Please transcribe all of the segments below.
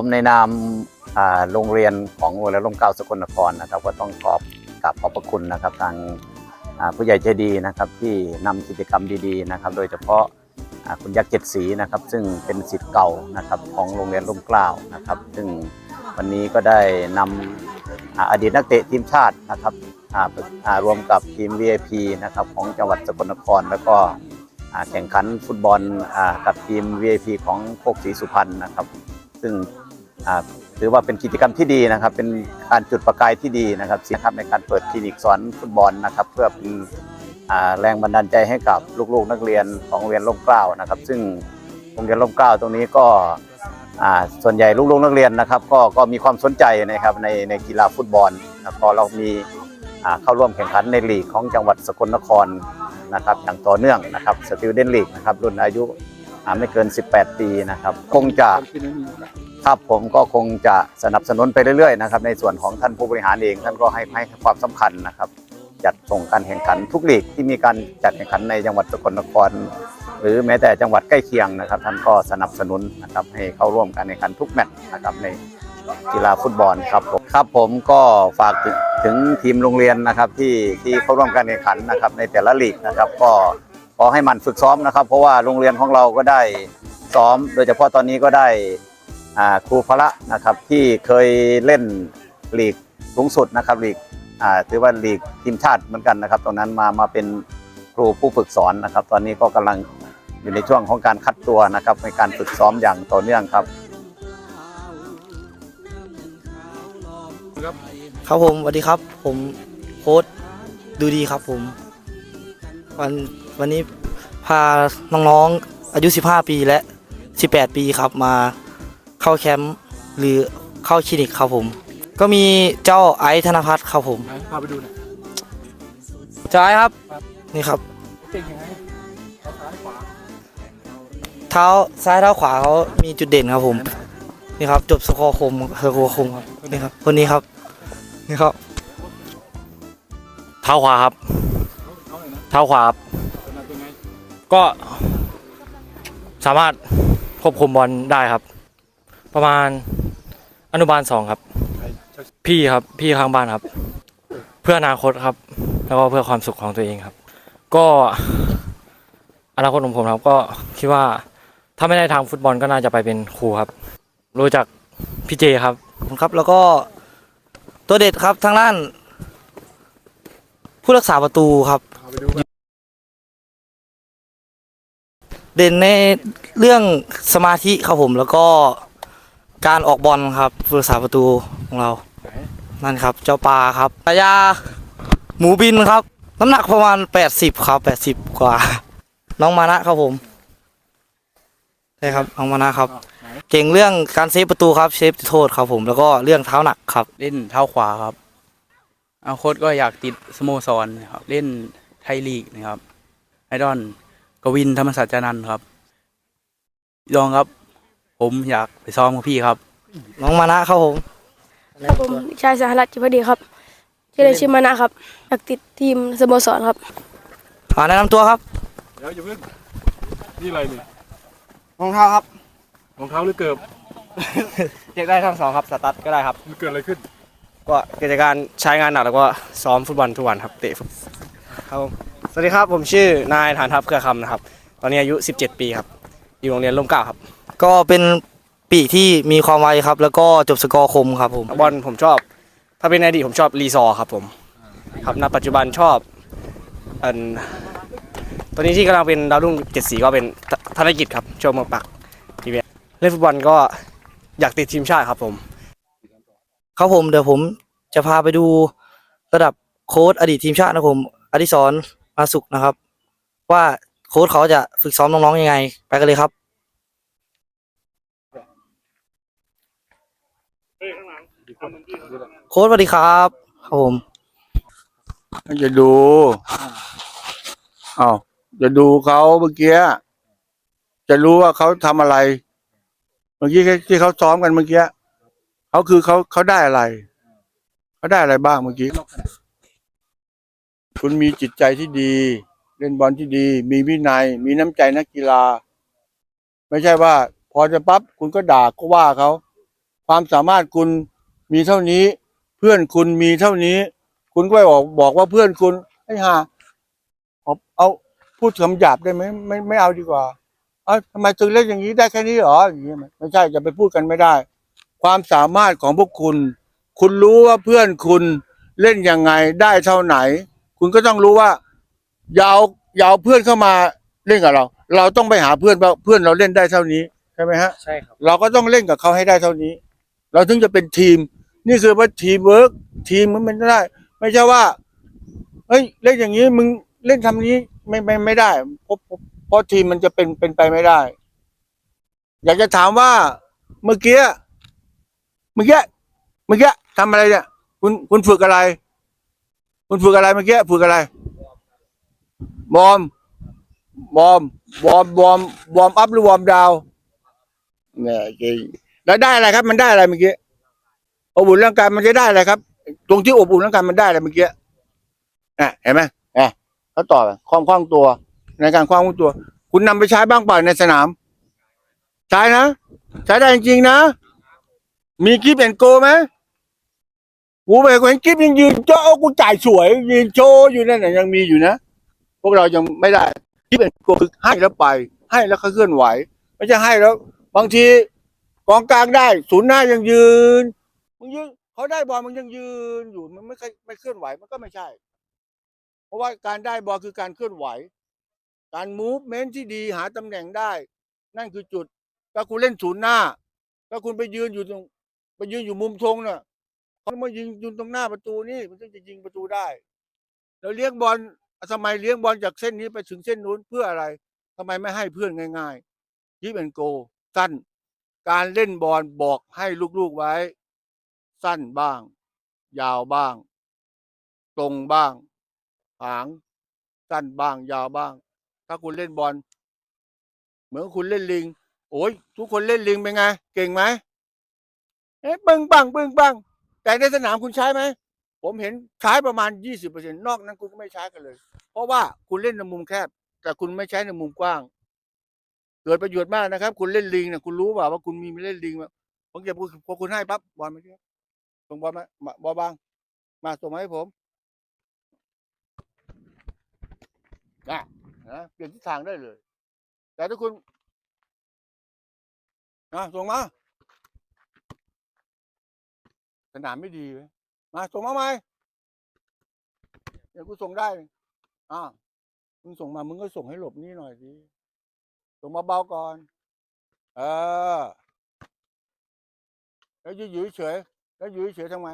ผมในนามโรงเรียนของโรงเรียนร่มเกล้าสกลนครนะครับ ก็ต้องขอบกราบขอบพระคุณนะครับ ทางผู้ใหญ่ใจดีนะครับที่นำกิจกรรมดีๆนะครับ โดยเฉพาะคุณยักษ์เจ็ดสีนะครับ ซึ่งเป็นสิทธิ์เก่านะครับของโรงเรียนร่มเกล้านะครับ ซึ่งวันนี้ก็ได้นำอ่าอดีตนักเตะทีมชาตินะครับรวมกับทีม VIP นะครับของจังหวัดสกลนคร แล้วก็แข่งขันฟุตบอลกับทีม VIP ของโคกศรีสุพรรณนะครับ ซึ่ง ถือว่าเป็นกิจกรรมที่ดีนะครับ เป็นการจุดประกายที่ดีนะครับนะครับในการเปิดคลินิกสอนฟุตบอลนะครับ เพื่อเป็นแรงบันดาลใจให้กับลูกๆนักเรียนของโรงเรียนร่มเกล้านะครับ ซึ่งโรงเรียนร่มเกล้าตรงนี้ก็ส่วนใหญ่ลูกๆนักเรียนนะครับ ก็ก็มีความสนใจนะครับในในกีฬาฟุตบอลนะพอเรามีเข้าร่วมแข่งขันในลีกของจังหวัดสกลนครนะครับอย่างต่อเนื่องนะครับสติ d เดนลีกนะครับรุ่นอายุอ่าไม่เกิน 18 ปีนะครับ คงจะ ครับผมก็คงจะสนับสนุนไปเรื่อยๆนะครับในส่วนของท่านผู้บริหารเองท่านก็ให้ให้ความสำคัญนะครับ จัดส่งการแข่งขันทุกลีกที่มีการจัดแข่งขันในจังหวัดสกลนคร หรือแม้แต่จังหวัดใกล้เคียงนะครับ ท่านก็สนับสนุนนะครับให้เข้าร่วมการแข่งขันทุกแมตช์นะครับในกีฬาฟุตบอลครับผมครับผมก็ฝากถึงถึงทีมโรงเรียนนะครับที่ที่เข้าร่วมการแข่งขันนะครับในแต่ละลีกนะครับก็ขอให้มันฝึกซ้อมนะครับ เพราะว่าโรงเรียนของเราก็ได้ซ้อม โดยเฉพาะตอนนี้ก็ได้ ครูพระนะครับที่เคยเล่นลีกสูงสุดนะครับลีกอ่าถือว่าลีกทีมชาติเหมือนกันนะครับตรงนั้นมามาเป็นครูผู้ฝึกสอนนะครับ ตอนนี้ก็กำลังอยู่ในช่วงของการคัดตัวนะครับ ในการฝึกซ้อมอย่างต่อเนื่องครับครับผมสวัสดีครับ ผมโค้ดดูดีครับผม วันวันนี้พาน้องๆอายุ 15 ปีและ 18 ปีครับมา เข้าแคมป์หรือเข้าคลินิกครับผม ก็มีเจ้าไอซ์ธนพัฒน์ครับผมพาไปดูหน่อยเจ้าไอซ์ครับนี่ครับ เก่งยังไงเอาซ้ายขวาเท้าซ้ายเท้าขวาเขามีจุดเด่นครับผมนี่ครับ จบสกอร์คมสกอร์คมครับนี่ครับคนนี้ครับนี่ครับเท้าขวาครับ เอาหน่อยนะเท้าขวาครับ เป็นไงเป็นไงก็สามารถควบคุมบอลได้ครับ ประมาณอนุบาลสองครับใครชักพี่ครับพี่ข้างบ้านครับ เพื่ออนาคตครับ แล้วก็เพื่อความสุขของตัวเองครับ ก็อนาคตของผมครับก็คิดว่าถ้าไม่ได้ทางฟุตบอลก็น่าจะไปเป็นครูครับ รู้จักพี่เจครับครับ แล้วก็ตัวเด็ดครับทางด้าน ผู้รักษาประตูครับพาไปดูกันเด่นในเรื่องสมาธิครับผมแล้วก็ การออกบอลครับผู้รักษาประตูของเราไหนนั่นครับ เจ้าปลาครับปลายาหมูบินครับ น้ำหนักประมาณ 80 ครับ 80 กว่า น้องมานะครับผมใช่ครับน้องมานะครับไหนเก่งเรื่องการเซฟประตูครับเซฟจุดโทษครับผมแล้วก็เรื่องเท้าหนักครับ เล่นเท้าขวาครับอนาคตก็อยากติดสโมสรนะครับเล่นไทยลีกนะครับไอดอลกวินธรรมศาสตร์จานันท์ครับยองครับ ผมอยากไปซ้อมกับพี่ครับ น้องมานะครับผมครับผมชายสหรัฐจิพดีครับชื่อเล่นชื่อมานะครับอยากติดทีมสโมสรครับ อ่าแนะนำตัวครับเดี๋ยวอย่าเพิ่งนี่อะไรเนี่ยรองเท้าครับรองเท้าหรือเกิบเรียกได้ทั้งสองครับสตัดก็ได้ครับ มันเกิดอะไรขึ้น ก็กิจการใช้งานหนักแล้วก็ซ้อมฟุตบอลทุกวันครับเตะฟุตครับผมสวัสดีครับผมชื่อนายฐานทัพเครือคำนะครับ ตอนนี้อายุ 17 ปีครับ อยู่โรงเรียนร่มเกล้าครับก็เป็นปีกที่มีความไวครับ แล้วก็จบสกอร์คมครับผม บอลผมชอบ ถ้าเป็นในอดีตผมชอบรีซอร์ครับผม ครับณปัจจุบันชอบอันตอนนี้ที่กำลังเป็นดาวรุ่งเจ็ดสีก็เป็นธธนกิจครับโชว์เมืองปักทีเวียเล่นฟุตบอลก็อยากติดทีมชาติครับผม ครับผมเดี๋ยวผมจะพาไปดูระดับโค้ชอดีตทีมชาตินะครับผมอดิศรมาสุขนะครับ ว่า โค้ชเขาจะฝึกซ้อมน้องๆยังไง ไปกันเลยครับโค้ชสวัสดีครับครับผมจะดูอ้าวจะดูเขาเมื่อกี้จะรู้ว่าเขาทำอะไร เมื่อกี้ที่เขาซ้อมกันเมื่อกี้เขาคือเขาเขาได้อะไรเขาได้อะไรบ้างเมื่อกี้ คุณมีจิตใจที่ดี เล่นบอลที่ดี มีวินัย มีน้ำใจนักกีฬา ไม่ใช่ว่า พอจะปั๊บคุณก็ด่าก็ว่าเขา ความสามารถคุณมีเท่านี้ เพื่อนคุณมีเท่านี้ คุณก็ไปบอกบอกว่าเพื่อนคุณไอ้ห่าเอาเอาพูดคำหยาบได้ไหมไม่ไม่เอาดีกว่า เอ้าทำไมถึงเล่นอย่างนี้ได้แค่นี้เหรออย่างนี้ไม่ใช่จะไปพูดกันไม่ได้ ความสามารถของพวกคุณ คุณรู้ว่าเพื่อนคุณเล่นยังไงได้เท่าไหน คุณก็ต้องรู้ว่า ยาวอยาวเพื่อนเข้ามาเล่นกับเรา เราต้องไปหาเพื่อนว่าเพื่อนเราเล่นได้เท่านี้ใช่ไหมฮะ ใช่ครับ เราก็ต้องเล่นกับเขาให้ได้เท่านี้ เราถึงจะเป็นทีม นี่คือว่าทีมเวิร์กทีมมันไม่ได้ ไม่ใช่ว่าเฮ้ยเล่นอย่างนี้มึงเล่นทำนี้ไม่ไม่ไม่ได้เพราะเพราะเพราะทีมมันจะเป็นเป็นไปไม่ได้ อยากจะถามว่าเมื่อกี้เมื่อกี้เมื่อกี้ทำอะไรเนี่ย คุณคุณฝึกอะไร คุณฝึกอะไรเมื่อกี้ฝึกอะไร วอร์มวอร์มวอร์มวอร์มวอร์มอัพหรือวอร์มดาวเนี่ยเก่งแล้วได้อะไรครับ มันได้อะไรเมื่อกี้อบอุ่นร่างกายมันจะได้อะไรครับ ตรงที่อบอุ่นร่างกายมันได้อะไรเมื่อกี้อะเห็นไหมอะเขาตอบอะคล่องคล่องตัว ในการคล่องตัว คุณนำไปใช้บ้างเปล่าในสนาม ใช้นะ ใช้ได้จริงๆนะ มีกิฟต์แอนโกไหมกูไปเห็นกิฟต์ยังยืนโจ้กูจ่ายสวยยืนโชว์อยู่นั่นน่ะยังมีอยู่นะ พวกเรายังไม่ได้กิฟต์แอนโกคือให้แล้วไป ให้แล้วเขาเคลื่อนไหว ไม่ใช่ให้แล้ว บางทีกองกลางได้ ศูนย์หน้ายังยืนมึงยืนเขาได้บอลมึงยังยืนอยู่มันไม่เคยไม่เคลื่อนไหวมันก็ไม่ใช่ เพราะว่าการได้บอลคือการเคลื่อนไหว การมูฟเมนที่ดีหาตำแหน่งได้ นั่นคือจุดถ้าคุณเล่นศูนย์หน้าถ้าคุณไปยืนอยู่ตรงไปยืนอยู่มุมธงน่ะเขามายิงยืนตรงหน้าประตูนี่มันถึงจะยิงประตูได้ แล้วเลี้ยงบอล ทำไมเลี้ยงบอลจากเส้นนี้ไปถึงเส้นนู้นเพื่ออะไรทำไมไม่ให้เพื่อนง่ายๆยิบเป็นโก สั้น การเล่นบอลบอกให้ลูกๆไว้ สั้นบ้าง ยาวบ้าง ตรงบ้างหาง สั้นบ้าง ยาวบ้าง ถ้าคุณเล่นบอลเหมือนคุณเล่นลิง โอ้ยทุกคนเล่นลิงเป็นไง เก่งไหมเอ๊ะปึ้งปังปึ้งปังแต่ในสนามคุณใช้ไหม ผมเห็นใช้ประมาณยี่สิบเปอร์เซ็นอกนั้นคุณก็ไม่ใช้กันเลย เพราะว่าคุณเล่นในมุมแคบ แต่คุณไม่ใช้ในมุมกว้าง เกิดประโยชน์มากนะครับ คุณเล่นลิงเนี่ยคุณรู้เปล่าว่าคุณมีเล่นลิงมาผมเก็บพอคุณให้ปั๊บบอลมาที่ส่งบอลมาบอลบาง มาส่งมาให้ผมนะนะเปลี่ยนทิศทางได้เลย แต่ถ้าคุณนะส่งมาสนามไม่ดีเว้ย มาส่งมาไหมเดี๋ยวกูส่งได้ อ่ามึงส่งมา มึงก็ส่งให้หลบนี่หน่อยสิ ส่งมาเบาก่อน เออ แล้วอยู่อยู่เฉย แล้วอยู่เฉยทำไม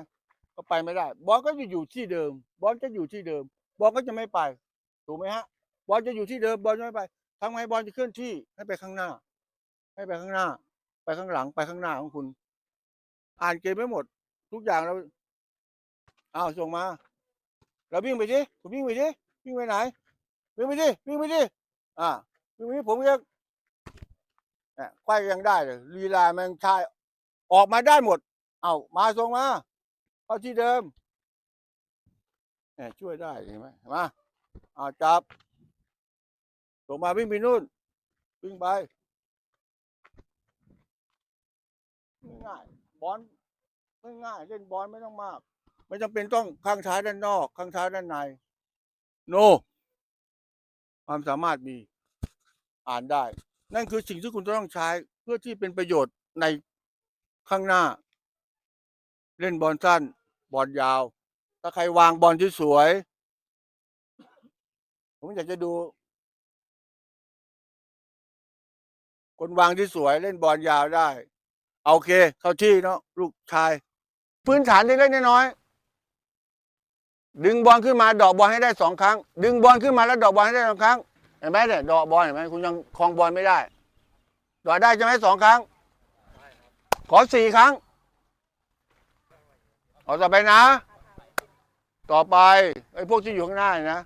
ก็ไปไม่ได้ บอลก็จะอยู่ที่เดิม บอลจะอยู่ที่เดิม บอลก็จะไม่ไป ถูกไหมฮะ บอลจะอยู่ที่เดิม บอลจะไม่ไปทำไงบอลจะเคลื่อนที่ให้ไปข้างหน้า ให้ไปข้างหน้า ไปข้างหลัง ไปข้างหน้าของคุณ อ่านเกมไม่หมด ทุกอย่างเรา อ้าวส่งมา เราวิ่งไปสิผมวิ่งไปสิวิ่งไปไหน วิ่งไปสิวิ่งไปสิอ่าวิ่งไปสิผมยังเนี่ยควายยังได้เลยลีลาแมงชายออกมาได้หมด เอามาส่งมาเข้าที่เดิมเนี่ยช่วยได้เห็นไหมเห็นไหมเอาจับส่งมาวิ่งไปนู่นวิ่งไปง่ายบอลง่ายเล่นบอลไม่ต้องมาก ไม่จำเป็นต้องข้างซ้ายด้านนอก ข้างซ้ายด้านใน โนความสามารถมีอ่านได้ นั่นคือสิ่งที่คุณต้องใช้เพื่อที่เป็นประโยชน์ในข้างหน้า เล่นบอลสั้น บอลยาว ถ้าใครวางบอลที่สวย ผมอยากจะดู คนวางที่สวยเล่นบอลยาวได้ โอเค เข้าที่เนาะลูกชาย พื้นฐานเล็กๆน้อยๆ ดึงบอลขึ้นมาเดอกบอลให้ได้สองครั้ง ดึงบอลขึ้นมาแล้วเดอกบอลให้ได้สองครั้งเห็นไหมเนี่ยเดอกบอลเห็นไหมคุณยังคลองบอลไม่ได้เดอกได้ใช่ไหมสองครั้ง ขอสี่ครั้งเอาต่อไปนะ ต่อไปไอ้พวกที่อยู่ข้างหน้าเนี่ยนะ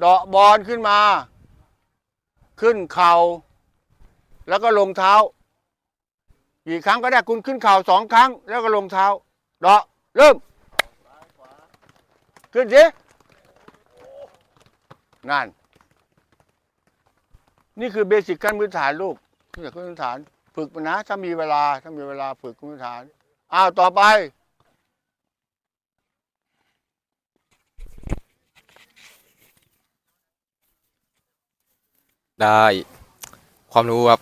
เดอกบอลขึ้นมา ขึ้นเข่า แล้วก็ลงเท้ากี่ครั้งก็ได้คุณขึ้นเข่าสองครั้ง แล้วก็ลงเท้าเดาะเริ่ม ขึ้นสินั่นนี่คือเบสิกขั้นพื้นฐานลูกนี่คือพื้นฐาน ฝึกมันนะ ถ้ามีเวลา ถ้ามีเวลาฝึกพื้นฐาน อ้าว ต่อไป ได้ ความรู้ครับ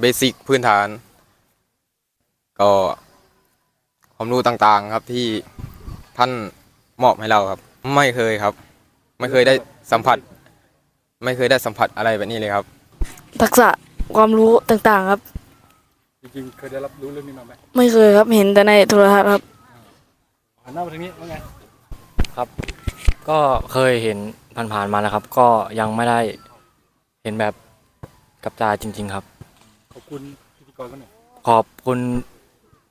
เบสิกพื้นฐาน ก็ ความรู้ต่างๆครับที่ท่าน มอบให้เราครับ ไม่เคยครับ ไม่เคยได้สัมผัส ไม่เคยได้สัมผัสอะไรแบบนี้เลยครับ ทักษะความรู้ต่างๆครับ จริงๆ เคยได้รับรู้เรื่องนี้มาไหมไม่เคยครับเห็นแต่ในโทรทัศน์ครับ หันหน้ามาทางนี้ว่าไง ก็เคยเห็นผ่านๆมาแล้วครับ ก็ยังไม่ได้เห็นแบบกับตาจริง ๆ ครับ ขอบคุณพิธีกรกันหน่อย ขอบคุณ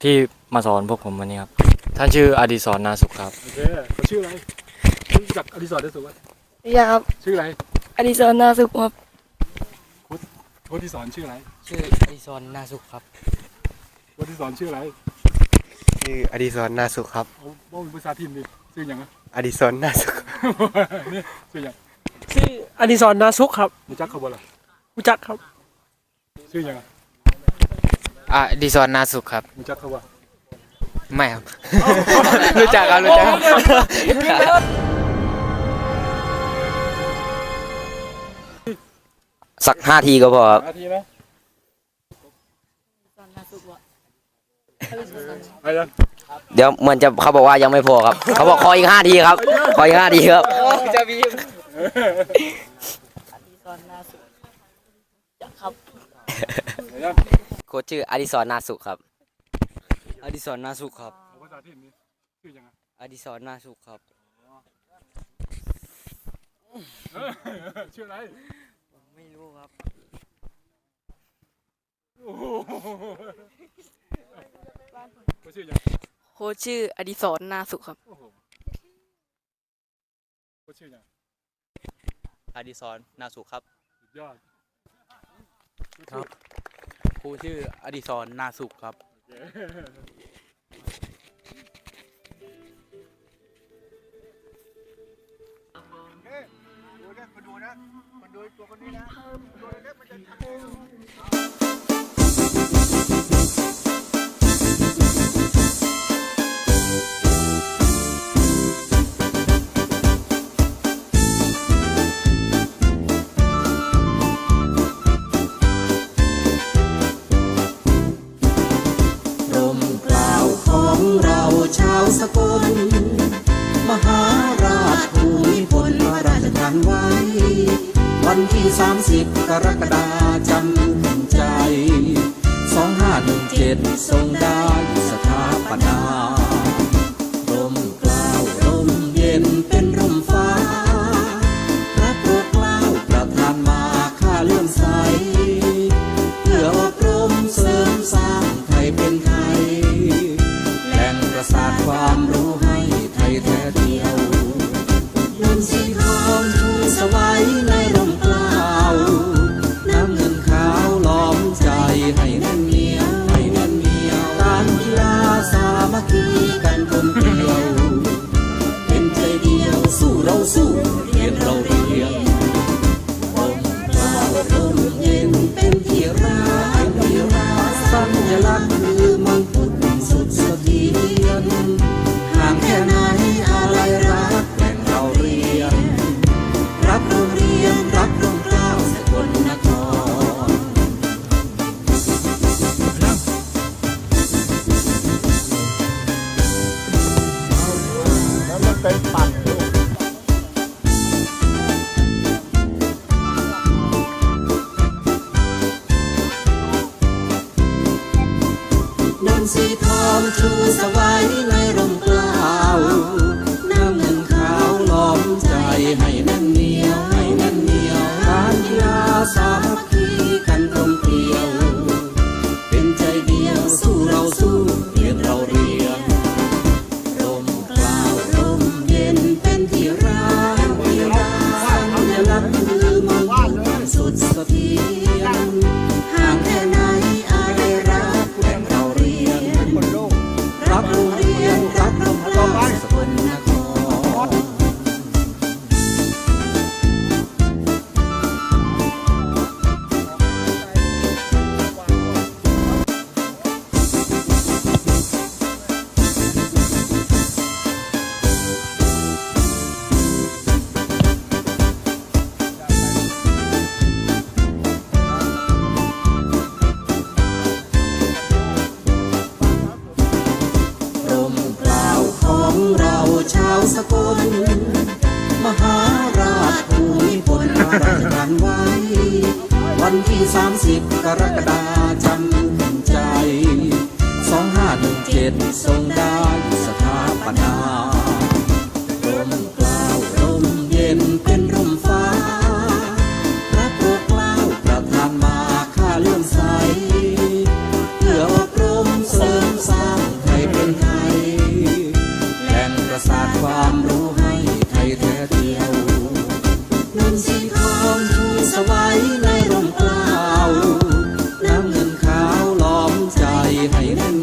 ที่มาสอนพวกผมวันนี้ครับ ท่านชื่ออดิศรนาสุขครับ โอเคเขาชื่ออะไรรู้จักอดิศรได้สุดวะไม่ใช่ครับชื่ออะไรอดิศรนาสุขครับโคชที่สอนชื่ออะไรชื่ออดิศรนาสุขครับโคชที่สอนชื่ออะไรชื่ออดิศรนาสุขครับเอาบ้องภาษาถิ่นดิชื่อหยังอะอดิศรนาสุขนี่ชื่อหยังชื่ออดิศรนาสุขครับรู้จักเขาบ่ล่ะรู้จักครับ ชื่อหยังอะอดิศรนาสุขครับรู้จักเขาบ่ ไม่ครับ รู้จักครับรู้จักสักห้าทีก็พอครับ นาทีนะไปยังเดี๋ยวเหมือนจะเขาบอกว่ายังไม่พอครับ เขาบอกขออีกห้าทีครับขออีกห้าทีครับ จะมีไปยังโค้ชชื่ออดิศรนาสุขครับ อดิศรนาสุขครับ เอาภาษาถิ่นดิชื่อหยังอะอดิศรนาสุขครับ เออชื่ออะไร ไม่รู้ครับ โอ้โหเขาชื่อหยังโค้ชชื่ออดิศรนาสุขครับ โอ้โหเขาชื่อหยังอดิศรนาสุครับ สุดยอด ครับ ครูชื่ออดิศรนาสุครับ เฮ้ยดูนะมาดูนะมาดูตัวคนนี้นะดูเล็กมันจะทำ สีทองชูสวาย ได้กันไว้ วันที่ 30 กรกฎาจำใจ 2517ทรงได้สถาปนา ให้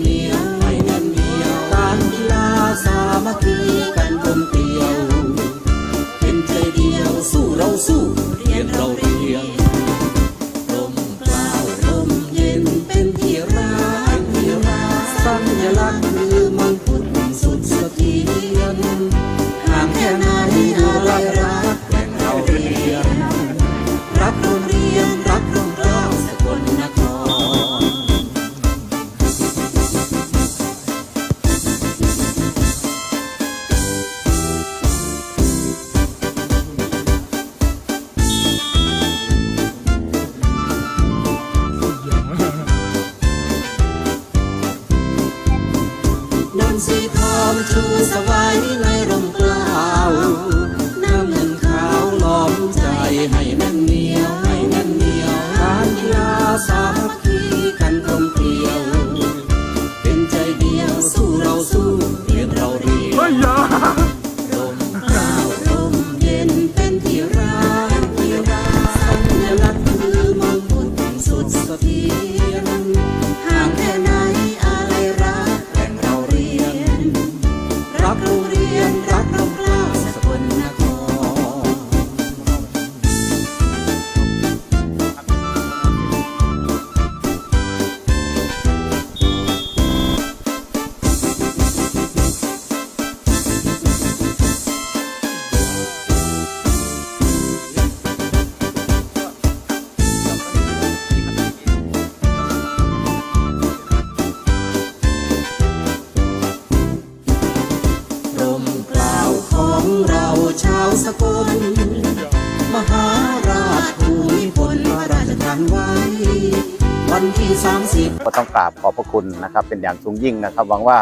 ก็ต้องกราบขอบพระคุณนะครับเป็นอย่างสูงยิ่งนะครับหวังว่า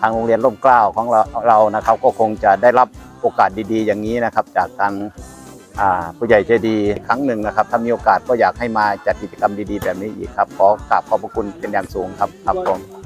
ทางโรงเรียนร่มเกล้าของเราเรานะครับ ก็คงจะได้รับโอกาสดีๆ อย่างนี้นะครับ จากทางผู้ใหญ่ใจดีครั้งหนึ่งนะครับถ้ามีโอกาสก็อยากให้มาจัดกิจกรรมดีๆ แบบนี้อีกครับขอกราบขอบพระคุณเป็นอย่างสูงครับครับผม